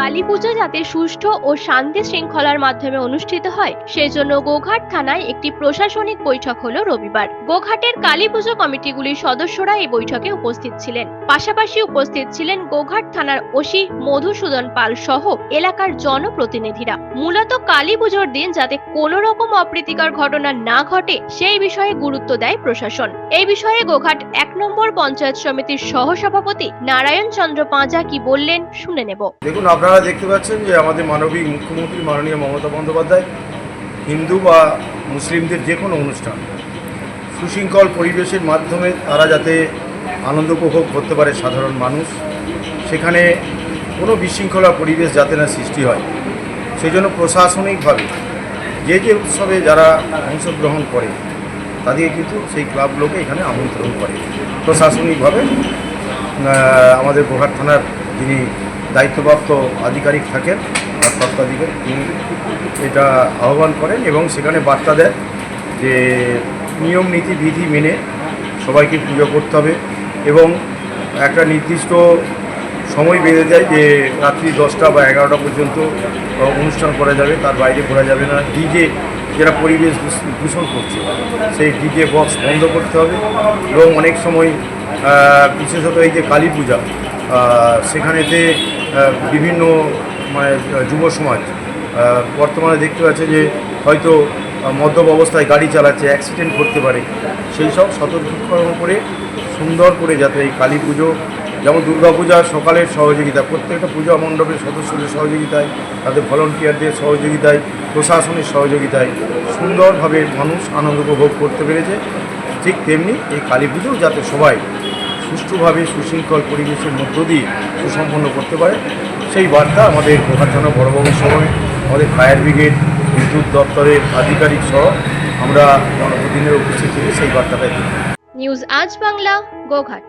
কালী পুজো যাতে সুষ্ঠু ও শান্তি শৃঙ্খলার মাধ্যমে অনুষ্ঠিত হয়, সেজন্য গোঘাট থানায় একটি প্রশাসনিক বৈঠক হলো রবিবার। গোঘাটের কালী পুজো কমিটিগুলির সদস্যরা এই বৈঠকে উপস্থিত ছিলেন। পাশাপাশি উপস্থিত ছিলেন গোঘাট থানার ওসি মধুসূদন পাল সহ এলাকার জনপ্রতিনিধিরা। মূলত কালী পুজোর দিন যাতে কোনো রকম অপ্রীতিকর ঘটনা না ঘটে, সেই বিষয়ে গুরুত্ব দেয় প্রশাসন। এই বিষয়ে গোঘাট এক নম্বর পঞ্চায়েত সমিতির সহসভাপতি নারায়ণ চন্দ্র পাঁজা কি বললেন, শুনে নেব। দেখুন দেখতে পাচ্ছেন যে আমাদের মানবিক মুখ্যমন্ত্রী মাননীয় মমতা বন্দ্যোপাধ্যায় হিন্দু বা মুসলিমদের যে কোনো অনুষ্ঠান সুশৃঙ্খল পরিবেশের মাধ্যমে তারা যাতে আনন্দ উপভোগ করতে পারে সাধারণ মানুষ, সেখানে কোনো বিশৃঙ্খলা পরিবেশ যাতে না সৃষ্টি হয়। সেই জন্য প্রশাসনিকভাবে যে যে উৎসবে যারা অংশগ্রহণ করে তাদেরকে কিন্তু সেই ক্লাবগুলোকে এখানে আমন্ত্রণ করে। প্রশাসনিকভাবে আমাদের গোহাট থানার যিনি দায়িত্বপ্রাপ্ত আধিকারিক থাকেন তত্ত্বাধিকারী তিনি এটা আহ্বান করেন এবং সেখানে বার্তা দেন যে নিয়ম, নীতি, বিধি মেনে সবাইকে পুজো করতে হবে এবং একটা নির্দিষ্ট সময় বেঁধে দেয় যে রাত্রি দশটা বা এগারোটা পর্যন্ত অনুষ্ঠান করা যাবে, তার বাইরে করা যাবে না। ডিজে যেটা পরিবেশ দূষণ করছে, সেই ডিজে বক্স বন্ধ করতে হবে এবং অনেক সময় বিশেষত এই যে কালী পূজা সেখানেতে বিভিন্ন মানে যুব সমাজ বর্তমানে দেখতে পাচ্ছে যে হয়তো মদ্যপ অবস্থায় গাড়ি চালাচ্ছে অ্যাক্সিডেন্ট করতে পারে। সেই সব সতর্কীকরণ করে সুন্দর করে যাতে এই কালী পুজো, যেমন দুর্গাপূজা সকালের সহযোগিতা, প্রত্যেকটা পূজা মণ্ডপের সদস্যদের সহযোগিতায়, তাদের ভলেন্টিয়ারদের সহযোগিতায়, প্রশাসনের সহযোগিতায় সুন্দরভাবে মানুষ আনন্দ উপভোগ করতে পেরেছে। ঠিক তেমনি এই কালী পুজোও যাতে সবাই সুষ্ঠুভাবে সুশৃঙ্খল পরিবেশের মধ্য দিয়ে সুসম্পন্ন করতে পারে। সেই বার্তা আমাদের প্রধান বড়বাবুর সময়, আমাদের ফায়ার ব্রিগেড, বিদ্যুৎ দপ্তরের আধিকারিক সহ আমরা জনপ্রতিনিধির উপস্থিত থেকে সেই বার্তাটাই নিউজ আজ বাংলা, গোঘাট।